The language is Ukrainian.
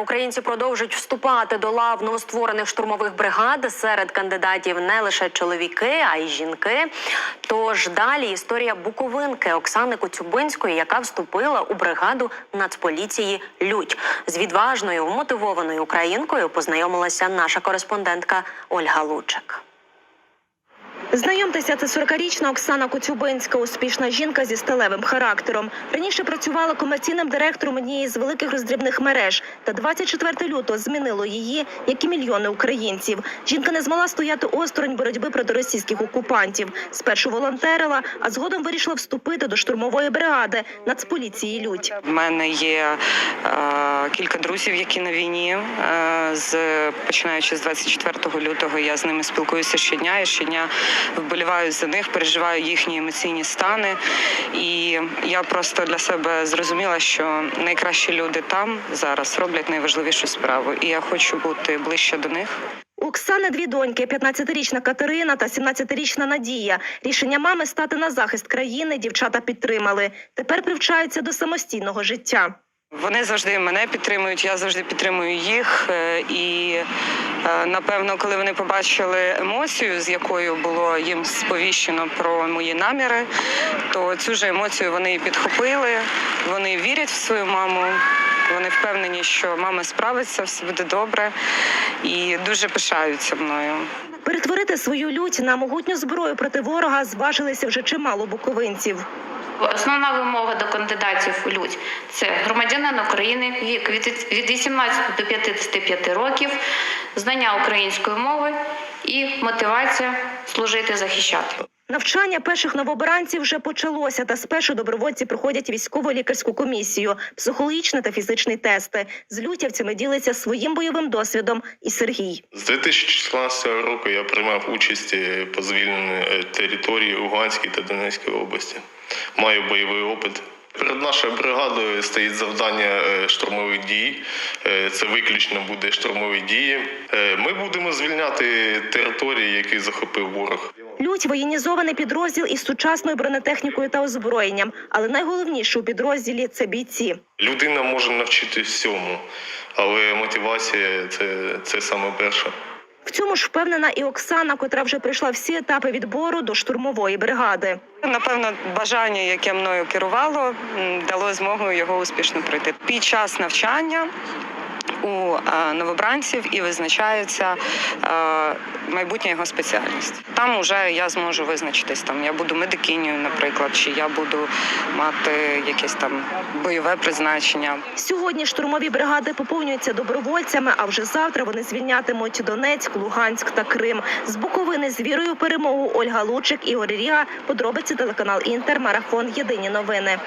Українці продовжують вступати до лав новостворених штурмових бригад. Серед кандидатів не лише чоловіки, а й жінки. Тож далі історія буковинки Оксани Коцюбинської, яка вступила у бригаду Нацполіції Людь. З відважною вмотивованою українкою познайомилася наша кореспондентка Ольга Лучик. Знайомтеся, це 40-річна Оксана Коцюбинська, успішна жінка зі сталевим характером. Раніше працювала комерційним директором однієї з великих роздрібних мереж. Та 24 лютого змінило її, як і мільйони українців. Жінка не змогла стояти осторонь боротьби проти російських окупантів. Спершу волонтерила, а згодом вирішила вступити до штурмової бригади Нацполіції Людь. У мене є е, кілька друзів, які на війні. Е, з починаючи з 24 лютого, я з ними спілкуюся щодня і щодня вболіваю за них, переживаю їхні емоційні стани. І я просто для себе зрозуміла, що найкращі люди там зараз роблять найважливішу справу, і я хочу бути ближче до них. Оксани дві доньки: 15-річна Катерина та 17-річна Надія. Рішення мами стати на захист країни дівчата підтримали. Тепер привчаються до самостійного життя. Вони завжди мене підтримують, я завжди підтримую їх. Е, І е, напевно, коли вони побачили емоцію, з якою було їм сповіщено про мої наміри, то цю ж емоцію вони підхопили. Вони вірять в свою маму. Вони впевнені, що мама справиться, все буде добре, і дуже пишаються мною. Перетворити свою лють на могутню зброю проти ворога зважилися вже чимало буковинців. Основна вимога до кандидатів у людь це громадянин України, вік від 18 до 55 років, знання української мови і мотивація служити захищати. Навчання перших новобранців вже почалося, та спершу добровольці проходять військово-лікарську комісію, психологічні та фізичні тести. З лютівцями ділиться своїм бойовим досвідом і Сергій. З 2014 року я приймав участь е, по звільненню е, території Луганської та Донецької області. Маю бойовий опит. Перед нашою бригадою стоїть завдання е, штурмових дій. Це виключно буде штурмові дії. Ми будемо звільняти території, які захопив ворог. Лють воєнізований підрозділ із сучасною бронетехнікою та озброєнням. Але найголовніше у підрозділі це бійці. Людина може навчитись всьому, але мотивація це, це саме перше. В цьому ж впевнена і Оксана, котра вже пройшла всі етапи відбору до штурмової бригади. Напевно, бажання, яке мною керувало, дало змогу його успішно пройти. Під час навчання у е, новобранців і визначається е, майбутня його спеціальність. Там вже я зможу визначитись. Там я буду медикинею, наприклад, чи я буду мати якесь там бойове призначення. Сьогодні штурмові бригади поповнюються добровольцями, а вже завтра вони звільнятимуть Донецьк, Луганськ та Крим. З Буковини з вірою перемогу Ольга Лучик, Ігор Ріга. Подробиці телеканал Інтер. Марафон. Єдині новини.